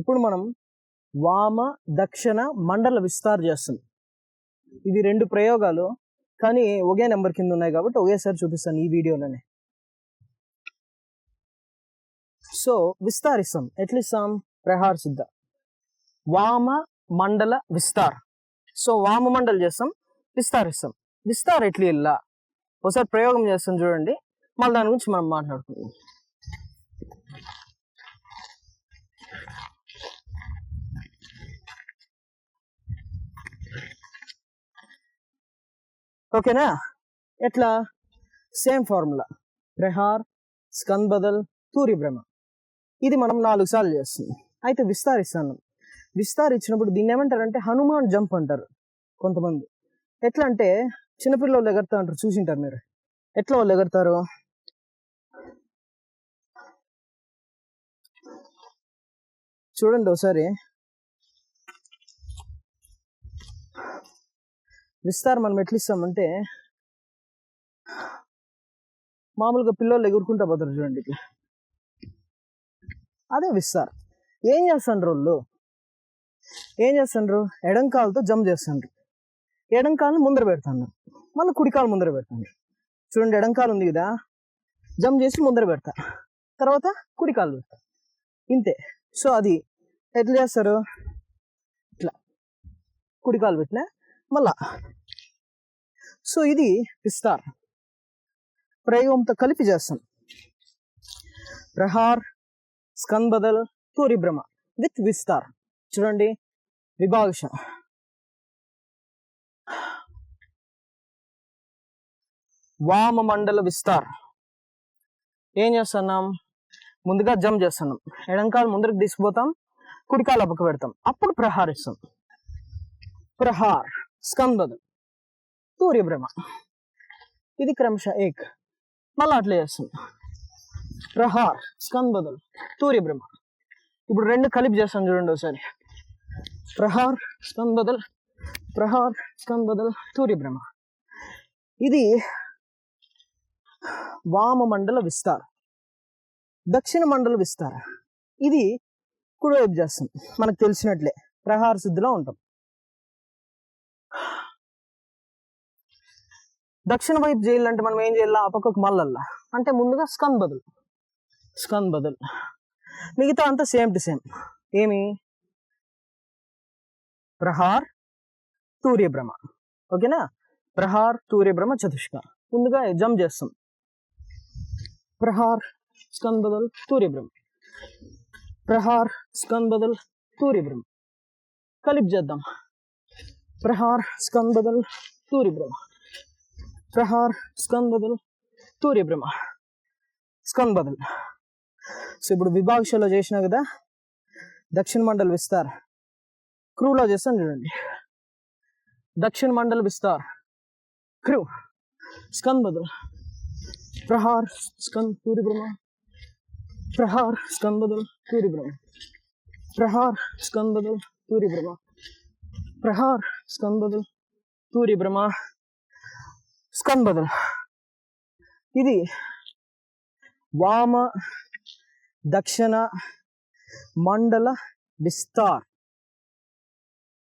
ఇప్పుడు మనం వామ దక్షిణ మండల విస్తార్ చేస్తుంది ఇది రెండు ప్రయోగాలు కానీ ఒకే నెంబర్ కింద ఉన్నాయి కాబట్టి ఒకేసారి చూపిస్తాను ఈ వీడియోలోనే. సో విస్తారిస్తాం. ఎట్లిస్తాం? ప్రహార్ సిద్ధ వామ మండల విస్తార్. సో వామ మండల్ చేస్తాం విస్తారిస్తాం. విస్తార్ ఎట్లా ఇల్లా? ఒకసారి ప్రయోగం చేస్తాం చూడండి. మళ్ళీ దాని గురించి మనం మాట్లాడుకుందాం. ఓకేనా? ఎట్లా? Same formula. ప్రహార్ స్కంద్ బదల్ తూరి భ్రమ ఇది మనం నాలుగు సార్లు చేస్తుంది అయితే విస్తారిస్తాను. విస్తారించినప్పుడు దీన్ని ఏమంటారంటే హనుమాన్ జంప్ అంటారు కొంతమంది. ఎట్లా అంటే చిన్నపిల్లలు ఎగరుతా అంటారు చూసింటారు మీరు. ఎట్లా వాళ్ళు ఎగరుతారు చూడండి ఒకసారి. విస్తారు మనం ఎట్లా ఇస్తామంటే మామూలుగా పిల్లలు ఎగురుకుంటా పోతారు చూడండి ఇట్లా. అదే విస్తారు. ఏం చేస్తుండ్రు వాళ్ళు? ఏం చేస్తుండ్రు? ఎడంకాలతో జంప్ చేస్తుండ్రు. ఎడం ముందర పెడతాను మళ్ళీ కుడి కాలు ముందర పెడతాను చూడండి ఎడంకాలు ఉంది కదా జంప్ చేసి ముందర పెడతా. తర్వాత కుడికాలు పెడతా. ఇంతే. సో అది ఎట్లా చేస్తారు? ఇట్లా. కుడికాలు పెట్టినా మళ్ళా సో ఇది విస్తార్. ప్రయోగంతో కలిపి చేస్తాం. ప్రహార్ స్కంద్ తూరిభ్రమ విత్ విస్తార్. చూడండి విభాగష వామ మండల విస్తార్. ఏం చేస్తున్నాం? ముందుగా జంప్ చేస్తున్నాం. ఎడంకాలు ముందరికి తీసుకుపోతాం కుడికాలు అప్పకు పెడతాం. అప్పుడు ప్రహారిస్తాం. ప్రహార్ స్కంద్ తూర్యభ్రమ ఇది క్రమశ ఏక్. మళ్ళీ అట్లా చేస్తుంది. ప్రహార్ స్కంద్ బదులు తూర్య ఇప్పుడు రెండు కలిపి చేస్తాం చూడండి ఒకసారి. ప్రహార్ స్కంద్ బదల్ ప్రహార్ స్కంద్ బదల్ తూర్య ఇది వామ మండల విస్తార. దక్షిణ మండల విస్తార. ఇది కుడివైపు చేస్తాం. మనకు తెలిసినట్లే. ప్రహార సిద్ధిలో ఉంటాం. దక్షిణ వైపు చేయాలంటే మనం ఏం చేయాలి? ఆ పక్కకు మళ్ళల్లా అంటే ముందుగా స్కంద్ బదులు. స్కంద్ బదులు. మిగతా అంతా సేమ్ టు సేమ్. ఏమి? ప్రహార్ తూర్యభ్రమ ఓకేనా? ప్రహార్ తూర్యభ్రమ చతుష్క. ముందుగా జంప్ చేస్తాం. ప్రహార్ స్కంద్ బదల్ తూర్యభ్రమ ప్రహార్ స్కంద్ బదల్ తూర్యభ్రమ కలిపి చేద్దాం. ప్రహార్ స్కంద్ బదల్ తూర్య భ్రమ ప్రహార్ స్కంద్ బదల్ తూర్య భ్రమ స్కంద్ బదల్ సో ఇప్పుడు విభాగశలో చేసినా కదా దక్షిణ మండల్ విస్తార్ క్రూలో చేస్తాను చూడండి దక్షిణ మండల్ విస్తార్ క్రూ స్కంద్ బదల్ ప్రహార్ స్కంద్ తూరి బ్రహ్మ ప్రహార్ స్కంద్ బదల్ తూరి బ్రహ్మ ప్రహార్ స్కంద్ బదల్ తూరి బ్రహ్మ ప్రహార్ స్కంద్ బదల్ తూరి బ్రహ్మ స్కంద్ ఇది వామ దక్షిణ మండల విస్తార్.